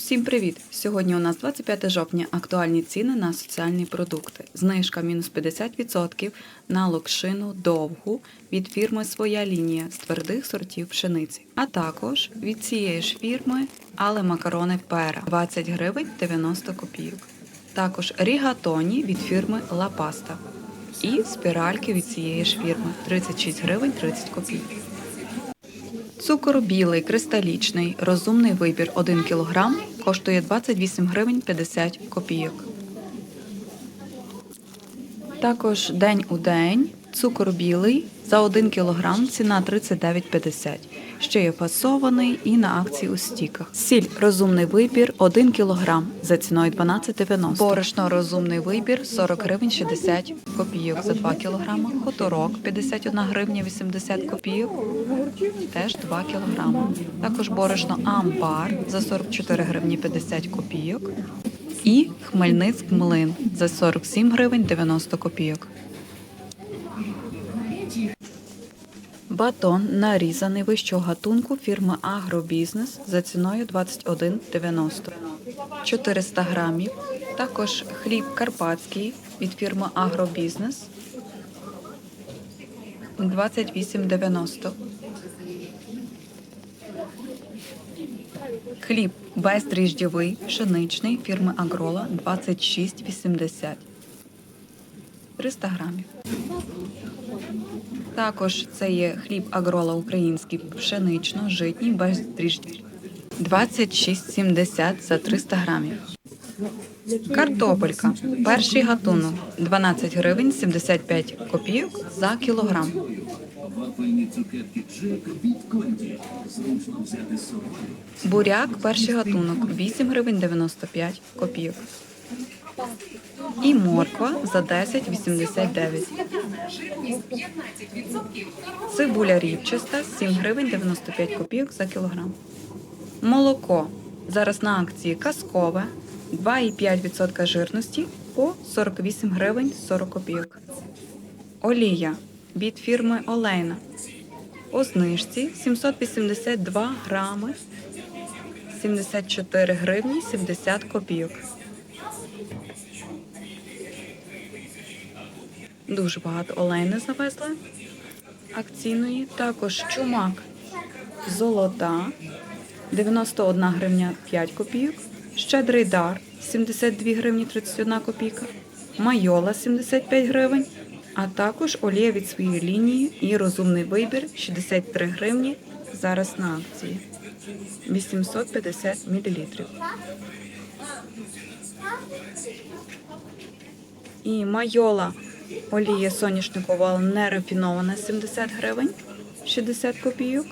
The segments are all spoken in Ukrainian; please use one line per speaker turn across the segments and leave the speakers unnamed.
Всім привіт! Сьогодні у нас 25 жовтня. Актуальні ціни на соціальні продукти. Знижка мінус 50% на локшину довгу від фірми Своя лінія з твердих сортів пшениці. А також від цієї ж фірми але макарони пера 20 гривень 90 копійок. Також рігатоні від фірми Ла Паста. І спіральки від цієї ж фірми 36 гривень 30 копійок. Цукор білий, кристалічний, розумний вибір 1 кг коштує 28 гривень 50 копійок. Також день у день цукор білий за 1 кг ціна 39,50. Ще є фасований і на акції у стіках. Сіль розумний вибір 1 кг за ціною 12,90. Борошно розумний вибір 40 гривень 60 копійок за 2 кг. Хуторок 51 гривня 80 копійок. Теж 2 кг. Також борошно амбар за 44 гривні 50 копійок. І Хмельницьк млин за 47 гривень 90 копійок. Батон нарізаний вищого гатунку фірми Агробізнес за ціною 21,90 400 грамів. Також хліб карпатський від фірми Агробізнес 28,90 Хліб бездріждєвий, пшеничний фірми Агрола 26,80 300 грамів. Також це є хліб Агрола український пшенично-житній без бездріждєвий 26,70 за 300 грамів. Картопелька. Перший гатунок 12 гривень 75 копійок за кілограм. Буряк перший гатунок 8 гривень 95 копійок. І морква за 10,89. Цибуля рівчаста 7 гривень 95 копійок за кілограм. Молоко зараз на акції казкове 2,5% жирності по 48 гривень 40 копійок. Олія від фірми Олейна. У знижці 782 грами 74 гривні 70 копійок. Дуже багато олейни завезли акційної. Також чумак золота 91 гривня 5 копійок. Щедрий дар 72 гривні 31 копійка. Майола 75 гривень. А також олія від своєї лінії і розумний вибір 63 гривні. Зараз на акції 850 мл. І майола олія соняшникова нерафінована 70 гривень 60 копійок.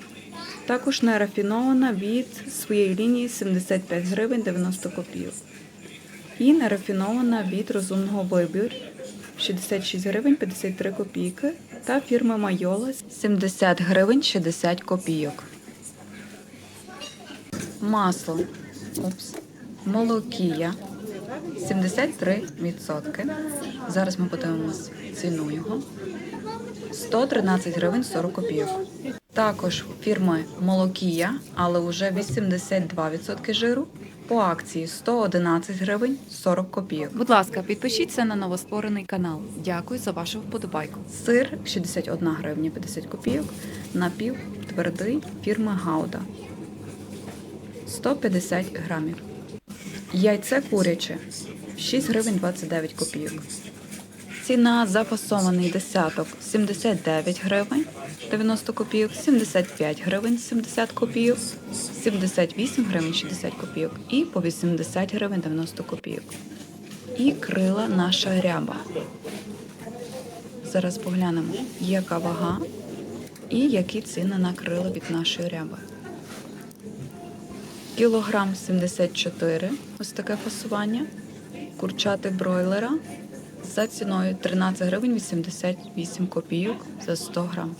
Також нерафінована від своєї лінії 75 гривень 90 копійок. І нерафінована від розумного вибір 66 гривень 53 копійки та фірми Майола 70 гривень 60 копійок. Масло. Молокія 73%. Зараз ми подивимось ціну його. 113 гривень 40 копійок. Також фірми Молокія, але вже 82% жиру. По акції 111 гривень 40 копійок. Будь ласка, підпишіться на новостворений канал. Дякую за вашу вподобайку. Сир 61 гривня 50 копійок. Напів твердий фірми Гауда 150 грамів. Яйце куряче 6 гривень 29 копійок. Ціна за фасований десяток 79 гривень 90 копійок, 75 гривень 70 копійок, 78 гривень 60 копійок і по 80 гривень 90 копійок. І крила наша ряба. Зараз поглянемо, яка вага і які ціни на крила від нашої ряби. Кілограм 74, ось таке фасування. Курчати бройлера за ціною 13 гривень 88 копійок за 100 грам.